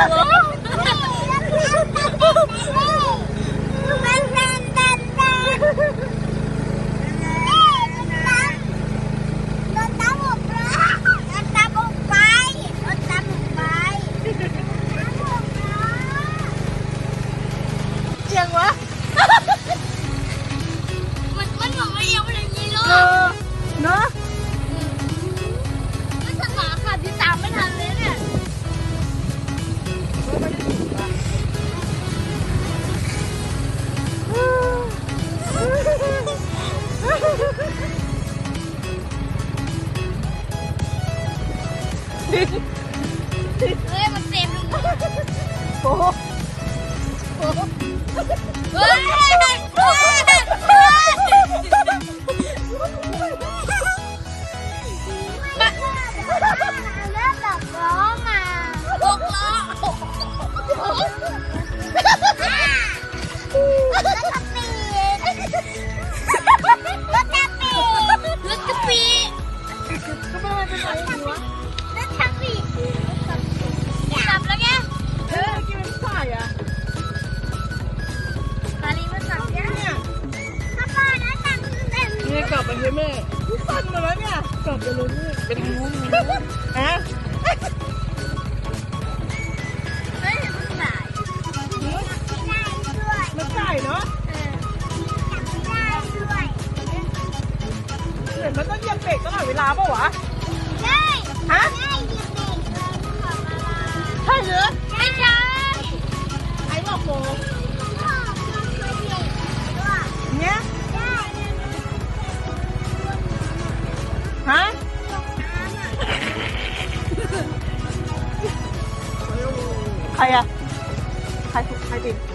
Hello? เฮ้ยมันเต็มโอ้โหเฮ้ยเฮ้ยเฮ้ย นี่กลับมาให้แม่ทุกคนมาแล้วเนี่ย กลับไปเลยแม่เป็นงูฮะมันใส่เนาะเหมือนมันต้องเยียบเบรกตลอดเวลาป่ะวะใช่ฮะใช่เยียบเบรกเลยของมาใช่หรือไม่ใช่ไอ้บอกโม 系啊，喺喺边。